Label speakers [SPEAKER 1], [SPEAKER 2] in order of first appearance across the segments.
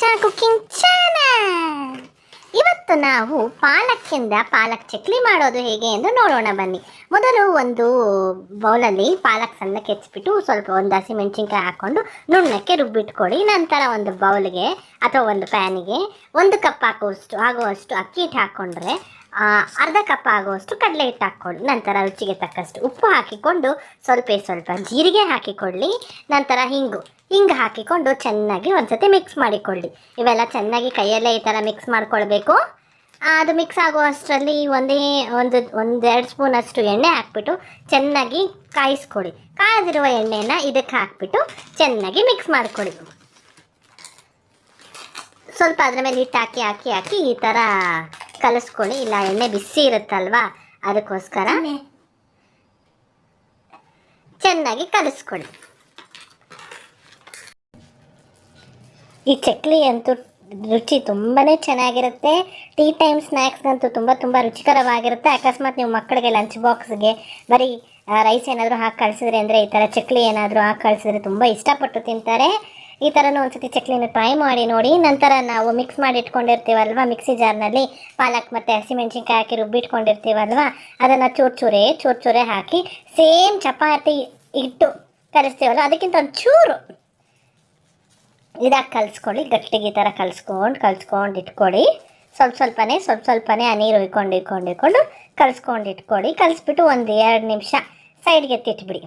[SPEAKER 1] ಕಚ್ಚಾ ಕುಕಿಂಗ್ ಇವತ್ತು ನಾವು ಪಾಲಕ್ಕಿಂದ ಪಾಲಕ್ ಚಕ್ಲಿ ಮಾಡೋದು ಹೇಗೆ ಎಂದು ನೋಡೋಣ ಬನ್ನಿ. ಮೊದಲು ಒಂದು ಬೌಲಲ್ಲಿ ಪಾಲಕ್ ಸಣ್ಣ ಕೆಚ್ಚಿಬಿಟ್ಟು ಸ್ವಲ್ಪ ಒಂದು ಹಸಿಮೆಣಸಿನ್ಕಾಯಿ ಹಾಕ್ಕೊಂಡು ನುಣ್ಣಕ್ಕೆ ರುಬ್ಬಿಟ್ಕೊಳ್ಳಿ. ನಂತರ ಒಂದು ಬೌಲ್ಗೆ ಅಥವಾ ಒಂದು ಪ್ಯಾನಿಗೆ ಒಂದು ಕಪ್ ಹಾಕುವಷ್ಟು ಆಗುವಷ್ಟು ಅಕ್ಕಿ ಹಿಟ್ಟು ಹಾಕ್ಕೊಂಡ್ರೆ ಅರ್ಧ ಕಪ್ ಆಗುವಷ್ಟು ಕಡಲೆ ಹಿಟ್ಟು ಹಾಕ್ಕೊಳ್ಳಿ. ನಂತರ ರುಚಿಗೆ ತಕ್ಕಷ್ಟು ಉಪ್ಪು ಹಾಕಿಕೊಂಡು ಸ್ವಲ್ಪ ಸ್ವಲ್ಪ ಜೀರಿಗೆ ಹಾಕಿಕೊಳ್ಳಿ. ನಂತರ ಹಿಂಗು. ಹಿಂಗೆ ಹಾಕಿಕೊಂಡು ಚೆನ್ನಾಗಿ ಒಂದ್ಸತಿ ಮಿಕ್ಸ್ ಮಾಡಿಕೊಳ್ಳಿ. ಇವೆಲ್ಲ ಚೆನ್ನಾಗಿ ಕೈಯಲ್ಲೇ ಈ ಥರ ಮಿಕ್ಸ್ ಮಾಡಿಕೊಳ್ಬೇಕು. ಅದು ಮಿಕ್ಸ್ ಆಗುವಷ್ಟರಲ್ಲಿ ಒಂದೇ, ಒಂದು, ಒಂದೆರಡು ಸ್ಪೂನ್ ಅಷ್ಟು ಎಣ್ಣೆ ಹಾಕ್ಬಿಟ್ಟು ಚೆನ್ನಾಗಿ ಕಾಯಿಸ್ಕೊಳ್ಳಿ. ಕಾಯ್ದಿರುವ ಎಣ್ಣೆನ ಇದಕ್ಕೆ ಹಾಕ್ಬಿಟ್ಟು ಚೆನ್ನಾಗಿ ಮಿಕ್ಸ್ ಮಾಡ್ಕೊಳ್ಳಿ. ಸ್ವಲ್ಪ ಅದ್ರ ಮೇಲೆ ಹಿಟ್ಟು ಹಾಕಿ ಹಾಕಿ ಹಾಕಿ ಈ ಥರ ಕಲಿಸ್ಕೊಳ್ಳಿ. ಇಲ್ಲ ಎಣ್ಣೆ ಬಿಸಿ ಇರುತ್ತಲ್ವಾ? ಅದಕ್ಕೋಸ್ಕರ ಚೆನ್ನಾಗಿ ಕಲಿಸ್ಕೊಳ್ಳಿ. ಈ ಚಕ್ಲಿ ಅಂತೂ ರುಚಿ ತುಂಬಾ ಚೆನ್ನಾಗಿರುತ್ತೆ. ಟೀ ಟೈಮ್ ಸ್ನ್ಯಾಕ್ಸ್ಗಂತೂ ತುಂಬ ತುಂಬ ರುಚಿಕರವಾಗಿರುತ್ತೆ. ಅಕಸ್ಮಾತ್ ನೀವು ಮಕ್ಕಳಿಗೆ ಲಂಚ್ ಬಾಕ್ಸ್ಗೆ ಬರೀ ರೈಸ್ ಏನಾದರೂ ಹಾಕಿ ಕಳಿಸಿದ್ರೆ ಅಂದರೆ ಈ ಥರ ಚಕ್ಲಿ ಏನಾದರೂ ಹಾಕಿ ಕಳಿಸಿದ್ರೆ ತುಂಬ ಇಷ್ಟಪಟ್ಟು ತಿಂತಾರೆ. ಈ ಥರನೂ ಒಂದ್ಸತಿ ಚಕ್ಲಿನ ಟ್ರೈ ಮಾಡಿ ನೋಡಿ. ನಂತರ ನಾವು ಮಿಕ್ಸ್ ಮಾಡಿ ಇಟ್ಕೊಂಡಿರ್ತೀವಲ್ವ? ಮಿಕ್ಸಿ ಜಾರ್ನಲ್ಲಿ ಪಾಲಕ್ ಮತ್ತು ಹಸಿಮೆಣ್ಸಿನ್ಕಾಯಿ ಹಾಕಿ ರುಬ್ಬಿಟ್ಕೊಂಡಿರ್ತೀವಲ್ವ? ಅದನ್ನು ಚೂರು ಚೂರೇ ಚೂರು ಚೂರೇ ಹಾಕಿ ಸೇಮ್ ಚಪಾತಿ ಇಟ್ಟು ಕಲಿಸ್ತೀವಲ್ವ ಅದಕ್ಕಿಂತ ಒಂದು ಚೂರು ಇದಾಗಿ ಕಲಿಸ್ಕೊಳ್ಳಿ. ಗಟ್ಟಿಗೆ ಈ ಥರ ಕಲಿಸ್ಕೊಂಡು ಕಲಿಸ್ಕೊಂಡು ಇಟ್ಕೊಳ್ಳಿ. ಸ್ವಲ್ಪ ಸ್ವಲ್ಪನೇ ಸ್ವಲ್ಪ ಸ್ವಲ್ಪನೇ ಆ ನೀರು ಇಟ್ಕೊಂಡು ಇಟ್ಕೊಂಡು ಇಟ್ಕೊಂಡು ಕಲಿಸ್ಕೊಂಡು ಇಟ್ಕೊಳ್ಳಿ. ಕಲಿಸ್ಬಿಟ್ಟು ಒಂದು ಎರಡು ನಿಮಿಷ ಸೈಡ್ಗೆ ಎತ್ತಿಟ್ಬಿಡಿ.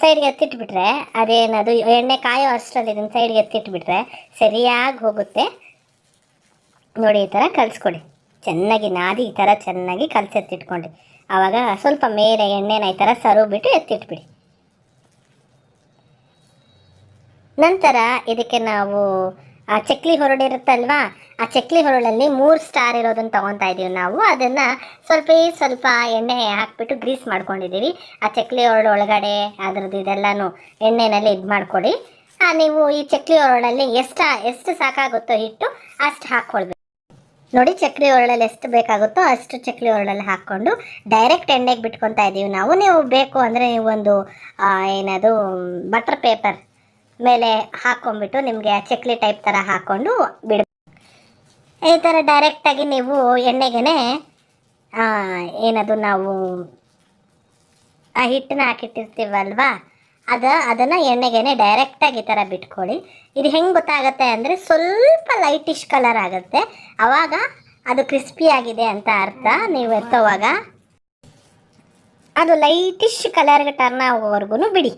[SPEAKER 1] ಸೈಡ್ಗೆ ಎತ್ತಿಟ್ಬಿಟ್ರೆ, ಅದೇನದು, ಎಣ್ಣೆ ಕಾಯೋ ಅಷ್ಟರಲ್ಲಿ ಇದನ್ನು ಸೈಡ್ಗೆ ಎತ್ತಿಟ್ಬಿಟ್ರೆ ಸರಿಯಾಗಿ ಹೋಗುತ್ತೆ. ನೋಡಿ, ಈ ಥರ ಕಲಿಸ್ಕೊಡಿ. ಚೆನ್ನಾಗಿ ನಾದಿ, ಈ ಥರ ಚೆನ್ನಾಗಿ ಕಲಸಿ ಎತ್ತಿಟ್ಕೊಂಡು. ಆವಾಗ ಸ್ವಲ್ಪ ಮೇಲೆ ಎಣ್ಣೆನ ಈ ಥರ ಸರು ಬಿಟ್ಟು ಎತ್ತಿಟ್ಬಿಡಿ. ನಂತರ ಇದಕ್ಕೆ ನಾವು, ಆ ಚಕ್ಲಿ ಹೊರಡಿರುತ್ತಲ್ವಾ ಆ ಚಕ್ಲಿ ಹೊರಳಲ್ಲಿ ಮೂರು ಸ್ಟಾರ್ ಇರೋದನ್ನ ತೊಗೊತಾ ಇದ್ದೀವಿ ನಾವು. ಅದನ್ನ ಸ್ವಲ್ಪ ಸ್ವಲ್ಪ ಎಣ್ಣೆ ಹಾಕ್ಬಿಟ್ಟು ಗ್ರೀಸ್ ಮಾಡ್ಕೊಂಡಿದ್ದೀವಿ ಆ ಚಕ್ಲಿ ಹೊರಳು ಒಳಗಡೆ ಅದ್ರದ್ದು ಇದೆಲ್ಲಾನು ಎಣ್ಣೆನಲ್ಲಿ ಇದು ಮಾಡ್ಕೊಡಿ. ಆ, ನೀವು ಈ ಚಕ್ಲಿ ಹೊರಳಲ್ಲಿ ಎಷ್ಟು ಎಷ್ಟು ಸಾಕಾಗುತ್ತೋ ಹಿಟ್ಟು ಅಷ್ಟು ಹಾಕ್ಕೊಳ್ಬೇಕು ನೋಡಿ ಚಕ್ಲಿ ಒರಳಲ್ಲಿ ಎಷ್ಟು ಬೇಕಾಗುತ್ತೋ ಅಷ್ಟು ಚಕ್ಲಿ ಒರಳಲ್ಲಿ ಹಾಕ್ಕೊಂಡು ಡೈರೆಕ್ಟ್ ಎಣ್ಣೆಗೆ ಬಿಟ್ಕೊತಾ ಇದ್ದೀವಿ ನಾವು. ನೀವು ಬೇಕು ಅಂದರೆ ನೀವು ಒಂದು ಏನದು ಬಟರ್ ಪೇಪರ್ ಮೇಲೆ ಹಾಕ್ಕೊಂಬಿಟ್ಟು ನಿಮಗೆ ಚಕ್ಲಿ ಟೈಪ್ ಥರ ಹಾಕ್ಕೊಂಡು ಬಿಡ ಈ ಥರ ಡೈರೆಕ್ಟಾಗಿ ನೀವು ಎಣ್ಣೆಗೆ ಏನದು ನಾವು ಆ ಹಿಟ್ಟನ್ನ ಹಾಕಿಟ್ಟಿರ್ತೀವಲ್ವಾ? ಅದ, ಅದನ್ನು ಎಣ್ಣೆಗೆ ಡೈರೆಕ್ಟಾಗಿ ಈ ಥರ ಬಿಟ್ಕೊಳ್ಳಿ. ಇದು ಹೆಂಗೆ ಗೊತ್ತಾಗುತ್ತೆ ಅಂದರೆ ಸ್ವಲ್ಪ ಲೈಟಿಶ್ ಕಲರ್ ಆಗುತ್ತೆ. ಆವಾಗ ಅದು ಕ್ರಿಸ್ಪಿ ಆಗಿದೆ ಅಂತ ಅರ್ಥ. ನೀವು ಎತ್ತೋವಾಗ ಅದು ಲೈಟಿಶ್ ಕಲರ್ಗೆ ಟರ್ನ್ ಆಗೋವರೆಗೂ ಬಿಡಿ.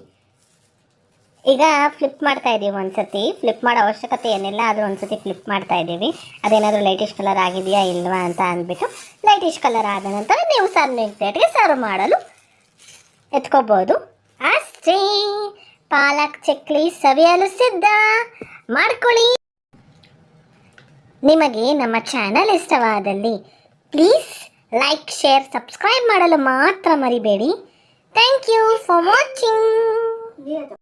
[SPEAKER 1] ಈಗ ಫ್ಲಿಪ್ ಮಾಡ್ತಾ ಇದ್ದೀವಿ ಒಂದ್ಸತಿ. ಫ್ಲಿಪ್ ಮಾಡೋ ಅವಶ್ಯಕತೆ ಏನಿಲ್ಲ, ಆದರೂ ಒಂದ್ಸತಿ ಫ್ಲಿಪ್ ಮಾಡ್ತಾ ಇದ್ದೀವಿ ಅದೇನಾದರೂ ಲೈಟಿಶ್ ಕಲರ್ ಆಗಿದೆಯಾ ಇಲ್ವಾ ಅಂತ ಅಂದ್ಬಿಟ್ಟು ಲೈಟಿಶ್ ಕಲರ್ ಆದ ನಂತರ ನೀವು ಸರ್ವಿಂಗ್ ಪ್ಲೇಟ್ಗೆ ಸರ್ವ್ ಮಾಡಲು ಎತ್ಕೋಬೋದು. ಅಷ್ಟೇ. ಪಾಲಕ್ ಚಕ್ಲಿ ಸವಿಯಲು ಸಿದ್ಧ. ಮಾಡ್ಕೊಳ್ಳಿ. ನಿಮಗೆ ನಮ್ಮ ಚಾನಲ್ ಇಷ್ಟವಾದಲ್ಲಿ ಪ್ಲೀಸ್ ಲೈಕ್ ಶೇರ್ ಸಬ್ಸ್ಕ್ರೈಬ್ ಮಾಡಲು ಮಾತ್ರ ಮರಿಬೇಡಿ. Thank you for watching